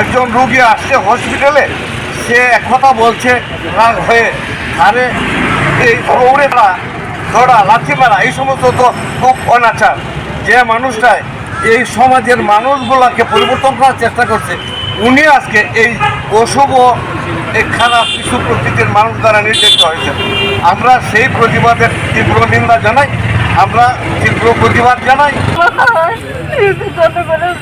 একজন রুগী আসছে হসপিটালে সে এক কথা বলছে রাগ হয়ে, আরে, এই দৌড়ে ধরা লাথি মারা এই সমস্ত তো খুব অনাচার। যে মানুষটাই এই সমাজের মানুষগুলোকে পরিবর্তন করার চেষ্টা করছে, উনি আজকে এই অশুভ, এই খারাপ কিছু প্রকৃতির মানুষ দ্বারা নির্যাতিত হয়েছে আমরা সেই প্রতিবাদের তীব্র নিন্দা জানাই, আমরা তীব্র প্রতিবাদ জানাই।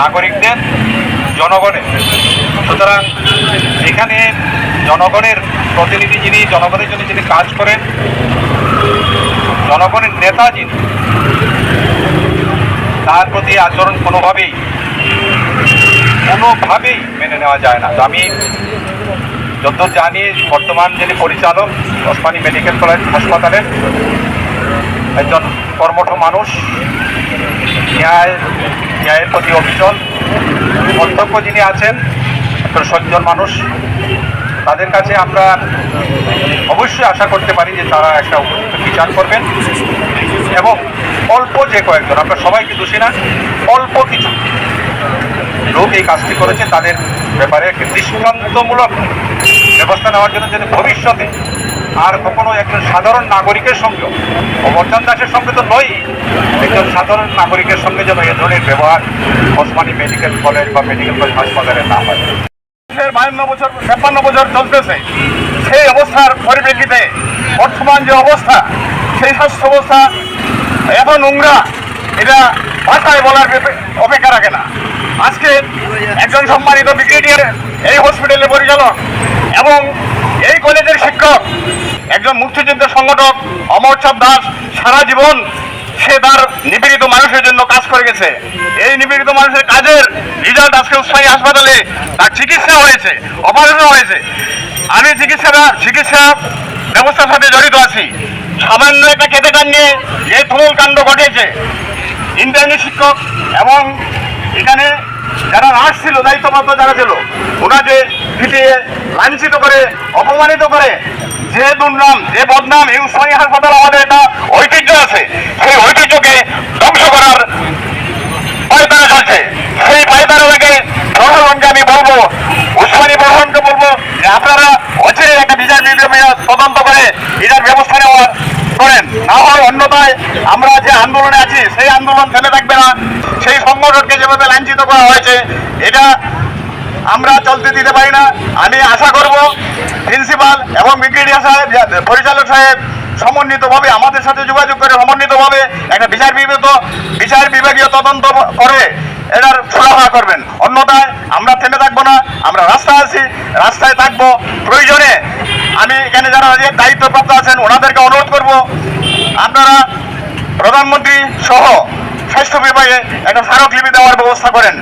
নাগরিকদের, জনগণের। সুতরাং এখানে জনগণের প্রতিনিধি যিনি, জনগণের জন্য যিনি কাজ করেন, জনগণের নেতা যিনি, তার প্রতি আচরণ কোনোভাবেই কোনোভাবেই মেনে নেওয়া যায় না। আমি যত জানি, বর্তমান যিনি পরিচালক, ওসমানী মেডিকেল কলেজ হাসপাতালের একজন কর্মঠ মানুষ, ন্যায় ন্যায়ের প্রতি অবিচল। অধ্যক্ষ যিনি আছেন সজ্জন মানুষ, তাদের কাছে আমরা অবশ্যই আশা করতে পারি যে তারা একটা উপযুক্ত বিচার করবেন। এবং অল্প যে কয়েকজন, আমরা সবাইকে দোষী না, অল্প কিছু লোক এই কাজটি করেছে, তাদের ব্যাপারে একটি দৃষ্টান্তমূলক ব্যবস্থা নেওয়ার জন্য যেন ভবিষ্যতে আর কখনো একজন সাধারণ নাগরিকের সঙ্গে অমরচান দাসের সঙ্গে তো নয় একজন সাধারণ নাগরিকের সঙ্গে যেন এ ধরনের ব্যবহার ওসমানী মেডিকেল কলেজ বা মেডিকেল কলেজ হাসপাতালে না হয়। বায়ান্ন বছর তেপ্পান্ন বছর চলতেছে, সেই অবস্থার পরিপ্রেক্ষিতে বর্তমান যে অবস্থা, সেই স্বাস্থ্য অবস্থা এত নোংরা, এটা ভাষায় বলার অপেক্ষা রাখে না। আজকে একজন সম্মানিত ব্রিগেডিয়ার এই হসপিটালের পরিচালক এবং এই কলেজের শিক্ষক একজন মুক্তিযুদ্ধ সংগঠক অমরচাঁদ দাস সারা জীবন সে তার নিপীড়িত মানুষের জন্য কাজ করে গেছে। এই নিপীড়িত মানুষের কাজের রেজাল্ট আজকে উসমানী হাসপাতালে তার চিকিৎসা হয়েছে অপারেশন হয়েছে। আমি চিকিৎসা চিকিৎসা ব্যবস্থার সাথে জড়িত আছি। সামান্য একটা খেতে নিয়ে যে তুমুল কাণ্ড ঘটেছে। ইন্টারনি শিক্ষক এবং এখানে যারা নার্স ছিল, দায়িত্বপ্রাপ্ত যারা ছিল, ওনাকে পিটিয়ে লাঞ্ছিত করে, অপমানিত করে যে দুর্নাম, যে বদনাম এই উসমানী হাসপাতাল আমাদের একটা ঐতিহ্য আছে। সেই ঐতিহ্যকে ধ্বংস করার পায়তারা চলছে সেই পায়তারা থেকে প্রশাসনকে আমি বলব, উসমানী প্রশাসনকে বলব, যে আপনারা অচিরে একটা বিচার বিভাগীয় তদন্ত করে এটার ব্যবস্থা নেওয়ার করেন। না হয় অন্যথায় আমরা যে আন্দোলনে আছি, সেই আন্দোলন থেমে থাকবে না। সেই সংগঠনকে যেভাবে লাঞ্ছিত করা হয়েছে, এটা আমরা চলতে দিতে পারি না। আমি আশা করব প্রিন্সিপাল এবং ব্রিগেডিয়ার সাহেব পরিচালক সাহেব সমন্বিতভাবে আমাদের সাথে যোগাযোগ করে, সমন্বিতভাবে একটা বিচার বিভাগ বিচার বিভাগীয় তদন্ত করে এটার সুরাহা করবেন। অন্যথায় আমরা থেমে থাকব না, আমরা রাস্তায় আছি, রাস্তায় থাকব। প্রয়োজনে আমি এখানে যারা দায়িত্বপ্রাপ্ত আছেন, ওনাদেরকে অনুরোধ করব, আপনারা প্রধানমন্ত্রী সহ স্বাস্থ্য বিভাগে একটা স্মারকলিপি দেওয়ার ব্যবস্থা করেন।